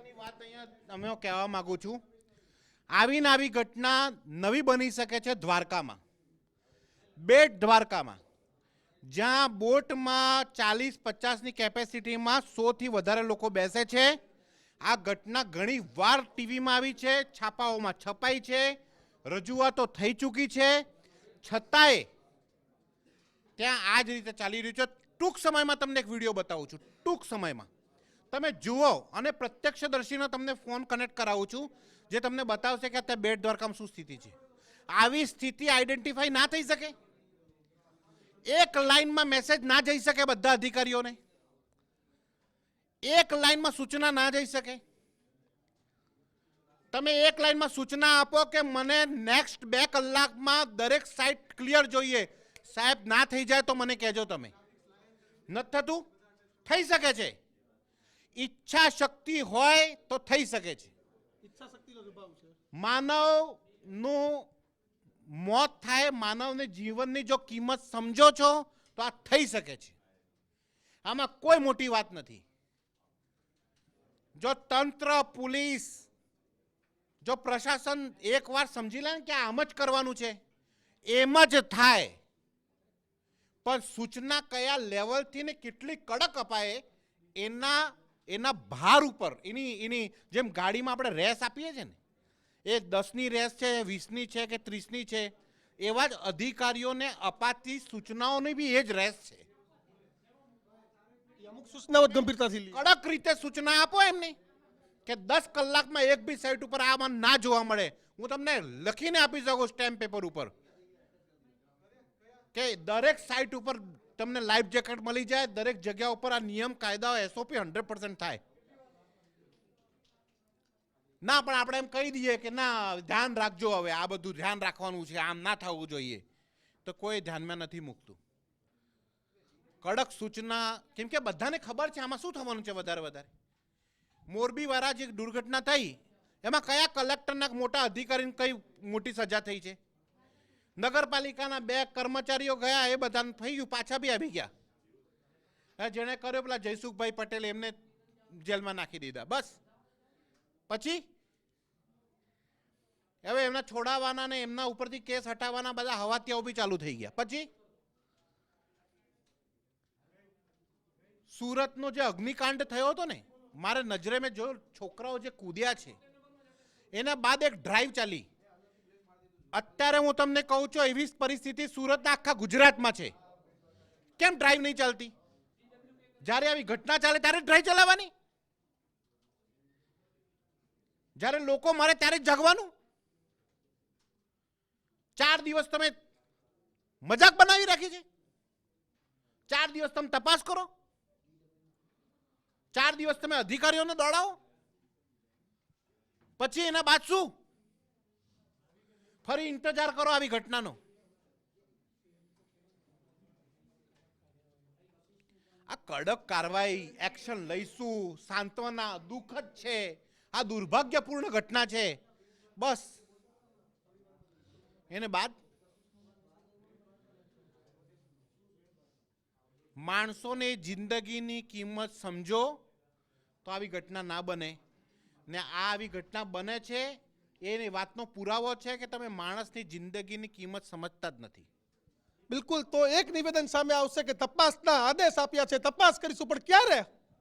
વાત અહીંયા અમે કહેવા માંગુ છું. આવીને આવી ઘટના નવી બની શકે છે દ્વારકામાં. બેટ દ્વારકામાં. જ્યાં બોટમાં ચાલીસ પચાસની કેપેસિટીમાં સોથી વધારે લોકો બેસે છે. આ ઘટના ઘણી વાર ટીવીમાં આવી છે, છાપાઓમાં છપાઈ છે, રજૂઆતો થઈ ચૂકી છે. છતાંય ત્યાં આ જ રીતે ચાલી રહ્યું છે. ટૂંક સમયમાં તમને એક વીડિયો બતાવું છું. ટૂંક સમયમાં. તમે જુઓ અને પ્રત્યક્ષદર્શીનો તમને ફોન કનેક્ટ કરાવું છું, જે તમને બતાવશે કે અત્યારે બેટ દ્વારકામાં શું સ્થિતિ છે. આવી સ્થિતિ આઈડેન્ટિફાઈ ના થઈ શકે? એક લાઈનમાં મેસેજ ના જઈ શકે બધા અધિકારીઓને? એક લાઈનમાં સૂચના ના જઈ શકે? તમે એક લાઈનમાં સૂચના આપો કે મને નેક્સ્ટ બે કલાકમાં દરેક સાઇટ ક્લિયર જોઈએ. સાહેબ, ના થઈ જાય તો મને કહેજો તમે. નથી થતું? થઈ શકે છે. ઈચ્છા શક્તિ હોય તો થઈ શકે છે. માનવનું મોત થાય માનવને જીવનની જો કિંમત સમજો છો તો આ થઈ શકે છે. આમાં કોઈ મોટી વાત નથી. જો તંત્ર પોલીસ જો પ્રશાસન એકવાર સમજી લે કે આમ જ કરવાનું છે એમ જ થાય. પણ સૂચના કયા લેવલથી ને કેટલી કડક અપાય એના એના ભાર ઉપર એની એની જેમ ગાડીમાં આપણે રેસ આપીએ છીએ ને એ દસની રેસ છે વીસની છે કે ત્રીસની છે એવા જ અધિકારીઓને અપાતી સૂચનાઓની બી એ જ રેસ છે. અમુક સૂચનાઓ ગંભીરતાથી કડક રીતે સૂચના આપો એમને કે દસ કલાકમાં એક બી સાઇટ ઉપર આ મને ના જોવા મળે. હું તમને લખીને આપી શકું સ્ટેમ્પ પેપર ઉપર. કે દરેક સાઇટ ઉપર તમને લાઈફ જેકેટ મળી જાય, દરેક જગ્યા ઉપર આ નિયમ કાયદાઓ એસઓપી હંડ્રેડ પર્સન્ટ થાય. ના, પણ આપણે એમ કહી દઈએ કે ના, ધ્યાન રાખજો હવે, આ બધું ધ્યાન રાખવાનું છે, આમ ના થવું જોઈએ. તો કોઈ ધ્યાનમાં નથી મૂકતું. કડક સૂચના, કેમ કે બધાને ખબર છે આમાં શું થવાનું છે વધારે વધારે. મોરબીવાળા જે દુર્ઘટના થઈ, એમાં કયા કલેક્ટરના મોટા અધિકારીને કઈ મોટી સજા થઈ છે? નગરપાલિકાના બે કર્મચારીઓ ગયા, એ બધાને થઈ ગયું, પાછા બી આવી ગયા. હવે જેણે કર્યો પેલા જયસુખભાઈ પટેલ એમને જેલમાં નાખી દીધા, બસ. પછી? હવે એમના છોડાવવાના ને એમના ઉપરથી કેસ હટાવવાના બધા હવાતિયાઓ બી ચાલુ થઈ ગયા. પછી? સુરતનો જે અગ્નિકાંડ થયો હતો ને, મારે નજરે મેં જો, છોકરાઓ જે કૂદ્યા છે, એના બાદ એક ડ્રાઈવ ચાલી. અત્યારે હું તમને કહું છું, એવી પરિસ્થિતિ સુરતના આખા ગુજરાતમાં છે. કેમ ડ્રાઈવ નહીં ચાલતી? જ્યારે આવી ઘટના ચાલે ત્યારે ડ્રાઈવ ચલાવવાની? જ્યારે લોકો મારે ત્યારે જાગવાનું? ચાર દિવસ તમે મજાક બનાવી રાખી છે? ચાર દિવસ તમે તપાસ કરો? ચાર દિવસ તમે અધિકારીઓને દોડાવો? પછી એના બાદ શું? ફરી ઇંતજાર કરો આવી ઘટનાનો. આ કડક કાર્યવાહી, એક્શન લઈશું. સાંત્વના દુઃખદ છે. આ દુર્ભાગ્યપૂર્ણ ઘટના છે. બસ. એને બાદ માણસોને જિંદગીની કિંમત સમજો તો આવી ઘટના ના બને. ને આ આવી ઘટના બને છે એની વાતનો પુરાવો છે કે તમે માણસની જિંદગીની કિંમત સમજતા જ નથી. બિલકુલ, તો એક નિવેદન સામે આવશે કે તપાસના આદેશ આપ્યા છે. તપાસ કરીશું, પણ ક્યારે?